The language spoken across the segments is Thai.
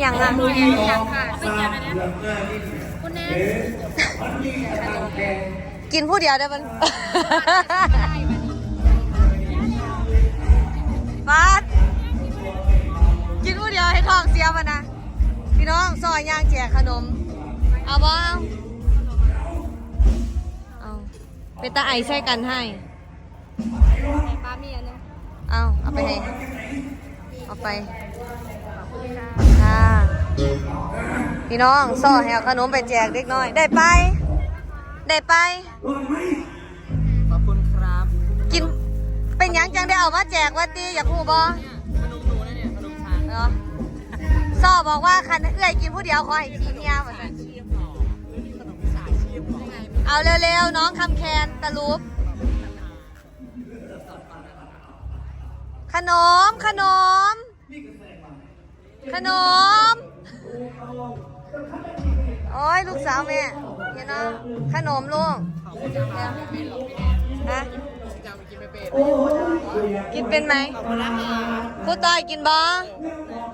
หยังอะอย่างค่ะไม่เกี่ยวนะเนี่ยคุณแนนกินผู้เดียวได้มันบาสกินผู้เดียวให้ท้องเสียมันนะพี่น้องซอยย่างแจกขนม เอาบ่เอาเอาเป็นตาไอใส่กันให้ปามีอันนึงเอาเอาไปให้ เอาไปค่ะพี่น้องซ่อให้เอาขนมไปแจกเด็กน้อย ได้ไป ได้ไป ขอบคุณครับ กินเป็นหยังจังได้เอามาแจกวัดดีอยากรู้บ่ขนมหนูนะเนี่ยขนมช้างเหรอซ่อบอกว่าคันเอื้อยกินผู้เดียวขอให้ขี้เมียหมดเลยชีพหรอขนมสายชีพหรอเอาเร็วๆน้องคำแคนตะลุบ ขนม ขนม ขนม โอ้ยลูกสาวแม่เห็นเนาะขนมลูกฮะกินเป็นไหมครูต้อยกินบอ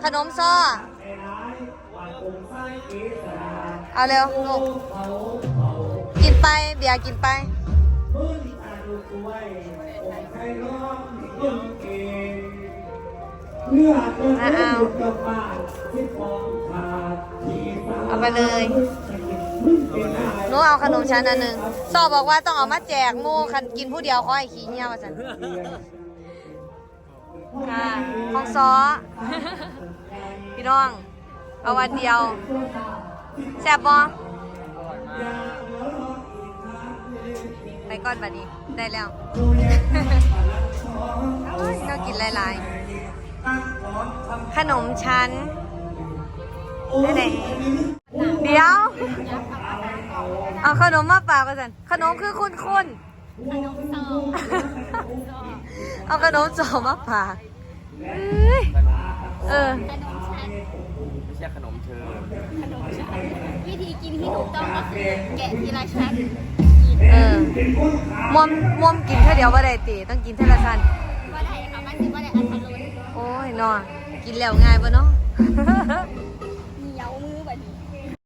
ขนมซ้อเอาเร็วลูกกินไปเบียร์กินไป มาเองขาดที่ตาเอาไปเลย หนูเอาขนมชั้นอันหนึ่งสอบบอกว่าต้องเอามาแจกหมู่คันกินผู้เดียวเขาให้ขี้เหี้ยมาสันค่ะของซอ พี่น้อง เอาวันเดียว แซ่บบ่ไปก่อนบัดนี้ ได้แล้ว ๆขนมชั้นได้ไหนเดี๋ยว เอาขนมมาฝากกันสันขนมคือคุณคุณขนมซองเอาขนมจอมาฝากเอ้ยเออขนมชั้นไม่ใช่ขนมเธอขนมชั้นวิธีกินที่ถูกต้องก็คือแกะทีละชั้นเออมอมมอมกินแค่เดียวว่าได้ตีต้องกินเท่าละชั้น ว่าได้ค่ะมันถือว่าได้อัตรรสโอ้ยนอน กินแล้วง่ายปะเนาะ